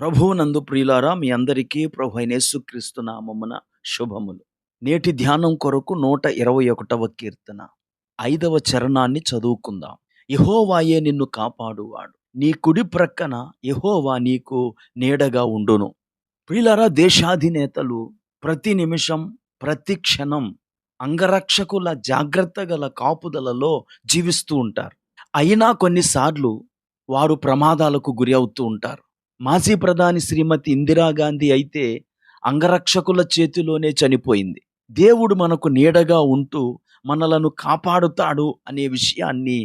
ప్రభువునందు ప్రియులారా మీ అందరికీ ప్రభు అయిన యేసుక్రీస్తు నామమున శుభములు. నేటి ధ్యానం కొరకు నూట ఇరవై ఒకటవ కీర్తన ఐదవ చరణాన్ని చదువుకుందాం. యహోవాయే నిన్ను కాపాడువాడు. నీ కుడి ప్రక్కన యహోవా నీకు నీడగా ఉండును. ప్రియులారా దేశాధినేతలు ప్రతి నిమిషం ప్రతి క్షణం అంగరక్షకుల జాగ్రత్త గల కాపుదలలో జీవిస్తూ ఉంటారు. అయినా కొన్నిసార్లు వారు ప్రమాదాలకు గురి అవుతూ ఉంటారు. మాజీ ప్రధాని శ్రీమతి ఇందిరాగాంధీ అయితే అంగరక్షకుల చేతిలోనే చనిపోయింది. దేవుడు మనకు నీడగా ఉంటూ మనలను కాపాడుతాడు అనే విషయాన్ని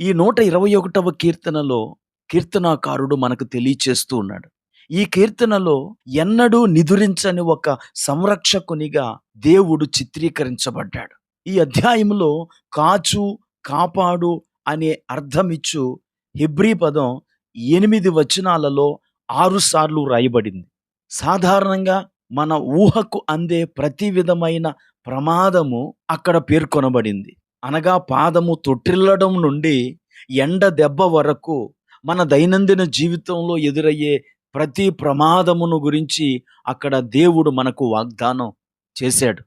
ఈ నూట ఇరవై ఒకటవ కీర్తనలో కీర్తనాకారుడు మనకు తెలియచేస్తూ ఉన్నాడు. ఈ కీర్తనలో ఎన్నడూ నిదురించని ఒక సంరక్షకునిగా దేవుడు చిత్రీకరించబడ్డాడు. ఈ అధ్యాయంలో కాచు కాపాడు అనే అర్థమిచ్చు హిబ్రీ పదం ఎనిమిది వచనాలలో ఆరు సార్లు రాయబడింది సాధారణంగా మన ఊహకు అందే ప్రతి విధమైన ప్రమాదము అక్కడ పేర్కొనబడింది. అనగా పాదము తొట్టిల్లడం నుండి ఎండ దెబ్బ వరకు మన దైనందిన జీవితంలో ఎదురయ్యే ప్రతి ప్రమాదమును గురించి అక్కడ దేవుడు మనకు వాగ్దానం చేశాడు.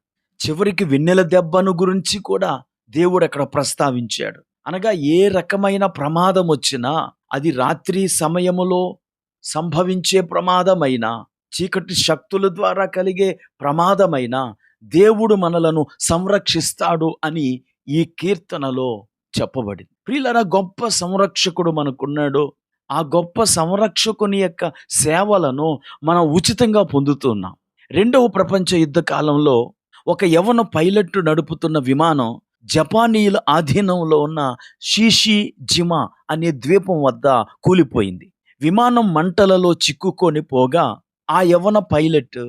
చివరికి వెన్నెల దెబ్బను గురించి కూడా దేవుడు అక్కడ ప్రస్తావించాడు. అనగా ఏ రకమైన ప్రమాదం వచ్చినా అది రాత్రి సమయములో సంభవించే ప్రమాదమైన చీకటి శక్తుల ద్వారా కలిగే ప్రమాదమైన దేవుడు మనలను సంరక్షిస్తాడు అని ఈ కీర్తనలో చెప్పబడింది. ప్రియులరా గొప్ప సంరక్షకుడు మనకున్నాడు. ఆ గొప్ప సంరక్షకుని యొక్క సేవలను మనం ఉచితంగా పొందుతున్నాం. రెండవ ప్రపంచ యుద్ధ కాలంలో ఒక యవన పైలట్ నడుపుతున్న విమానం జపానీయుల ఆధీనంలో ఉన్న షీషి జిమా అనే ద్వీపం వద్ద కూలిపోయింది. విమానం మంటలలో చిక్కుకొని పోగా ఆ యవన పైలట్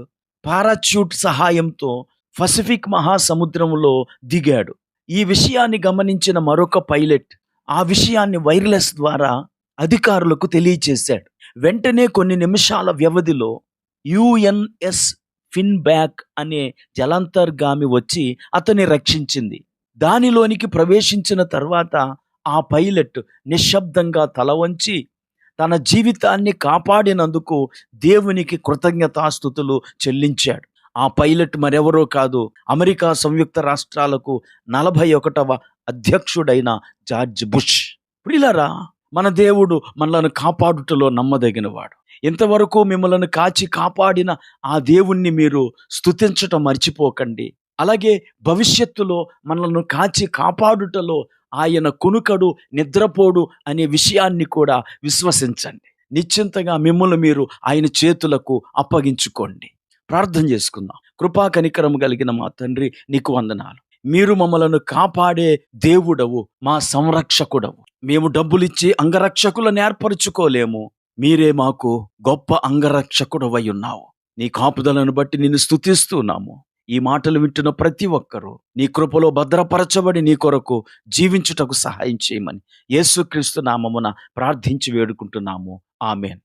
పారాచ్యూట్ సహాయంతో పసిఫిక్ మహాసముద్రంలో దిగాడు. ఈ విషయాన్ని గమనించిన మరొక పైలట్ ఆ విషయాన్ని వైర్లెస్ ద్వారా అధికారులకు తెలియచేశాడు. వెంటనే కొన్ని నిమిషాల వ్యవధిలో యుఎన్ఎస్ ఫిన్బ్యాక్ అనే జలాంతర్గామి వచ్చి అతన్ని రక్షించింది. దానిలోనికి ప్రవేశించిన తర్వాత ఆ పైలట్ నిశ్శబ్దంగా తల వంచి తన జీవితాన్ని కాపాడినందుకు దేవునికి కృతజ్ఞతాస్థుతులు చెల్లించాడు. ఆ పైలట్ మరెవరో కాదు అమెరికా సంయుక్త రాష్ట్రాలకు నలభై ఒకటవ అధ్యక్షుడైన జార్జ్ బుష్. ప్రిలరా మన దేవుడు మనలను కాపాడుటలో నమ్మదగినవాడు. ఇంతవరకు మిమ్మల్ని కాచి కాపాడిన ఆ దేవుణ్ణి మీరు స్థుతించటం మర్చిపోకండి. అలాగే భవిష్యత్తులో మనల్ని కాచి కాపాడుటలో ఆయన కునుకడు నిద్రపోడు అనే విషయాన్ని కూడా విశ్వసించండి. నిశ్చింతగా మిమ్మల్ని మీరు ఆయన చేతులకు అప్పగించుకోండి. ప్రార్థన చేసుకుందాం. కృపా కనికరము కలిగిన మా తండ్రి నీకు వందనాలు. మీరు మమ్మలను కాపాడే దేవుడవు మా సంరక్షకుడవు. మేము డబ్బులిచ్చి అంగరక్షకులను ఏర్పరచుకోలేము. మీరే మాకు గొప్ప అంగరక్షకుడవై ఉన్నావు. నీ కాపుదలను బట్టి నిన్ను స్థుతిస్తున్నాము ఈ మాటలు వింటున్న ప్రతి ఒక్కరూ నీ కృపలో భద్రపరచబడి నీ కొరకు జీవించుటకు సహాయం చేయమని యేసుక్రీస్తు నామమున ప్రార్థించి వేడుకుంటున్నాము. ఆమెన్.